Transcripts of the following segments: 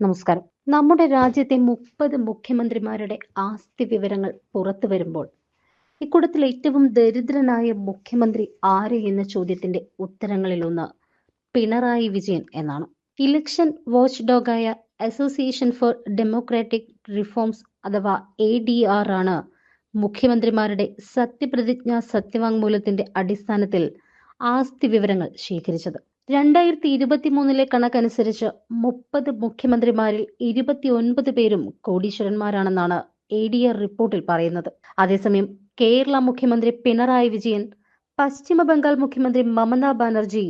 നമസ്കാരം. നമ്മുടെ രാജ്യത്തെ മുപ്പത് മുഖ്യമന്ത്രിമാരുടെ ആസ്തി വിവരങ്ങൾ പുറത്തു വരുമ്പോൾ ഇക്കൂട്ടത്തിൽ ഏറ്റവും ദരിദ്രനായ മുഖ്യമന്ത്രി ആര് എന്ന ചോദ്യത്തിന്റെ ഉത്തരങ്ങളിലൊന്ന് പിണറായി വിജയൻ എന്നാണ്. ഇലക്ഷൻ വാച്ച് ഡോഗായ അസോസിയേഷൻ ഫോർ ഡെമോക്രാറ്റിക് റിഫോംസ് അഥവാ എ ഡി ആർ ആണ് മുഖ്യമന്ത്രിമാരുടെ സത്യപ്രതിജ്ഞ സത്യവാങ്മൂലത്തിന്റെ അടിസ്ഥാനത്തിൽ ആസ്തി വിവരങ്ങൾ ശേഖരിച്ചത്. രണ്ടായിരത്തി ഇരുപത്തി മൂന്നിലെ കണക്കനുസരിച്ച് മുപ്പത് മുഖ്യമന്ത്രിമാരിൽ ഇരുപത്തി ഒൻപത് പേരും കോടീശ്വരന്മാരാണെന്നാണ് എ ഡി ആർ റിപ്പോർട്ടിൽ പറയുന്നത്. അതേസമയം കേരള മുഖ്യമന്ത്രി പിണറായി വിജയൻ പശ്ചിമ ബംഗാൾ മുഖ്യമന്ത്രി മമതാ ബാനർജി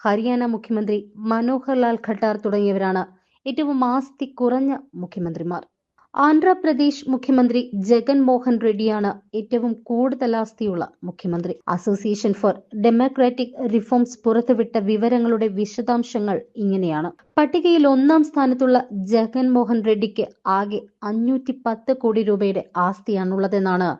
ഹരിയാന മുഖ്യമന്ത്രി മനോഹർ ലാൽ ഖട്ടാർ തുടങ്ങിയവരാണ് ഏറ്റവും ആസ്തി കുറഞ്ഞ മുഖ്യമന്ത്രിമാർ. ആന്ധ്രാപ്രദേശ് മുഖ്യമന്ത്രി ജഗൻ മോഹൻ റെഡ്ഡിയാണ് ഏറ്റവും കൂടുതൽ ആസ്തിയുള്ള മുഖ്യമന്ത്രി. അസോസിയേഷൻ ഫോർ ഡെമോക്രാറ്റിക് റിഫോംസ് പുറത്തുവിട്ട വിവരങ്ങളുടെ വിശദാംശങ്ങൾ ഇങ്ങനെയാണ്. പട്ടികയിൽ ഒന്നാം സ്ഥാനത്തുള്ള ജഗൻ മോഹൻ റെഡ്ഡിക്ക് ആകെ അഞ്ഞൂറ്റി പത്ത് കോടി രൂപയുടെ ആസ്തിയാണുള്ളതെന്നാണ്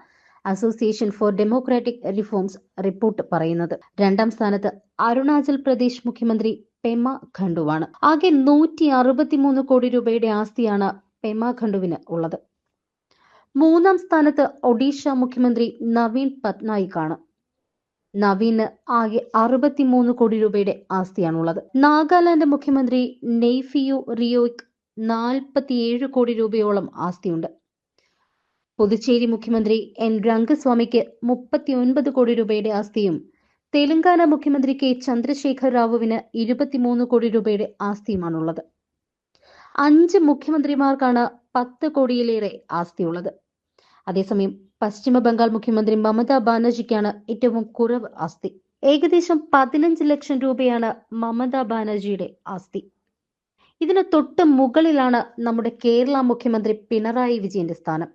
association for democratic reforms report പറയുന്നത്. രണ്ടാം സ്ഥാനത്ത് അരുണാചൽ പ്രദേശ് മുഖ്യമന്ത്രി പെമ ഖണ്ഡുവാണ്. ആകെ നൂറ്റി അറുപത്തിമൂന്ന് കോടി രൂപയുടെ ആസ്തിയാണ് പെമ ഖണ്ഡുവിന് ഉള്ളത്. മൂന്നാം സ്ഥാനത്ത് ഒഡീഷ മുഖ്യമന്ത്രി നവീൻ പട്നായിക് ആണ് നവീന് ആകെ അറുപത്തിമൂന്ന് കോടി രൂപയുടെ ആസ്തിയാണുള്ളത്. നാഗാലാൻഡ് മുഖ്യമന്ത്രി നെയ്ഫിയു റിയോയ്ക്ക് നാൽപ്പത്തിയേഴ് കോടി രൂപയോളം ആസ്തിയുണ്ട്. പുതുച്ചേരി മുഖ്യമന്ത്രി എൻ രംഗസ്വാമിക്ക് മുപ്പത്തി ഒൻപത് കോടി രൂപയുടെ ആസ്തിയും തെലങ്കാന മുഖ്യമന്ത്രി കെ ചന്ദ്രശേഖർ റാവുവിന് ഇരുപത്തിമൂന്ന് കോടി രൂപയുടെ ആസ്തിയുമാണുള്ളത്. അഞ്ച് മുഖ്യമന്ത്രിമാർക്കാണ് പത്ത് കോടിയിലേറെ ആസ്തിയുള്ളത്. അതേസമയം പശ്ചിമ ബംഗാൾ മുഖ്യമന്ത്രി മമതാ ബാനർജിക്കാണ് ഏറ്റവും കുറവ് ആസ്തി. ഏകദേശം പതിനഞ്ച് ലക്ഷം രൂപയാണ് മമതാ ബാനർജിയുടെ ആസ്തി. ഇതിന് തൊട്ട് മുകളിലാണ് നമ്മുടെ കേരള മുഖ്യമന്ത്രി പിണറായി വിജയന്റെ സ്ഥാനം.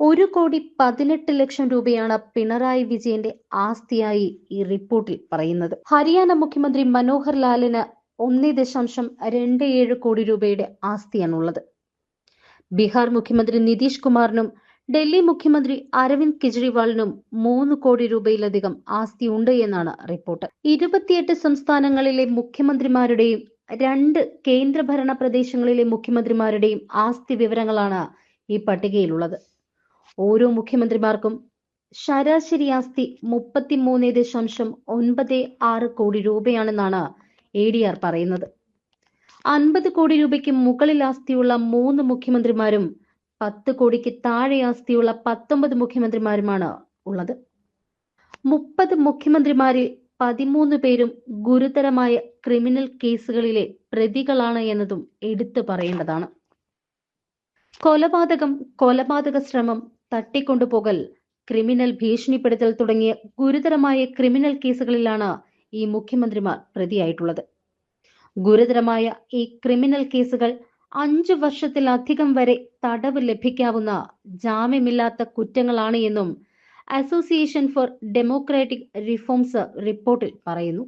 ഒരു കോടി പതിനെട്ട് ലക്ഷം രൂപയാണ് പിണറായി വിജയന്റെ ആസ്തിയായി ഈ റിപ്പോർട്ടിൽ പറയുന്നത്. ഹരിയാന മുഖ്യമന്ത്രി മനോഹർ ലാലിന് ഒന്നേ ദശാംശം രണ്ട് ഏഴ് കോടി രൂപയുടെ ആസ്തിയാണുള്ളത്. ബീഹാർ മുഖ്യമന്ത്രി നിതീഷ് കുമാറിനും ഡൽഹി മുഖ്യമന്ത്രി അരവിന്ദ് കെജ്രിവാളിനും മൂന്ന് കോടി രൂപയിലധികം ആസ്തി ഉണ്ട് എന്നാണ് റിപ്പോർട്ട്. ഇരുപത്തിയെട്ട് സംസ്ഥാനങ്ങളിലെ മുഖ്യമന്ത്രിമാരുടെയും രണ്ട് കേന്ദ്രഭരണ പ്രദേശങ്ങളിലെ മുഖ്യമന്ത്രിമാരുടെയും ആസ്തി വിവരങ്ങളാണ് ഈ പട്ടികയിലുള്ളത്. ഓരോ മുഖ്യമന്ത്രിമാർക്കും ശരാശരി ആസ്തി മുപ്പത്തിമൂന്ന് ദശാംശം ഒൻപത് ആറ് കോടി രൂപയാണെന്നാണ് എ ഡി ആർ പറയുന്നത്. അൻപത് കോടി രൂപയ്ക്ക് മുകളിൽ ആസ്തിയുള്ള മൂന്ന് മുഖ്യമന്ത്രിമാരും പത്ത് കോടിക്ക് താഴെ ആസ്തിയുള്ള പത്തൊമ്പത് മുഖ്യമന്ത്രിമാരുമാണ് ഉള്ളത്. മുപ്പത് മുഖ്യമന്ത്രിമാരിൽ പതിമൂന്ന് പേരും ഗുരുതരമായ ക്രിമിനൽ കേസുകളിലെ പ്രതികളാണ് എന്നതും എടുത്തു പറയേണ്ടതാണ്. കൊലപാതകം കൊലപാതക ശ്രമം തട്ടിക്കൊണ്ടുപോകൽ ക്രിമിനൽ ഭീഷണിപ്പെടുത്തൽ തുടങ്ങിയ ഗുരുതരമായ ക്രിമിനൽ കേസുകളിലാണ് ഈ മുഖ്യമന്ത്രിമാർ പ്രതിയായിട്ടുള്ളത്. ഗുരുതരമായ ഈ ക്രിമിനൽ കേസുകൾ അഞ്ചു വർഷത്തിലധികം വരെ തടവ് ലഭിക്കാവുന്ന ജാമ്യമില്ലാത്ത കുറ്റങ്ങളാണ് എന്നും അസോസിയേഷൻ ഫോർ ഡെമോക്രാറ്റിക് റിഫോംസ് റിപ്പോർട്ടിൽ പറയുന്നു.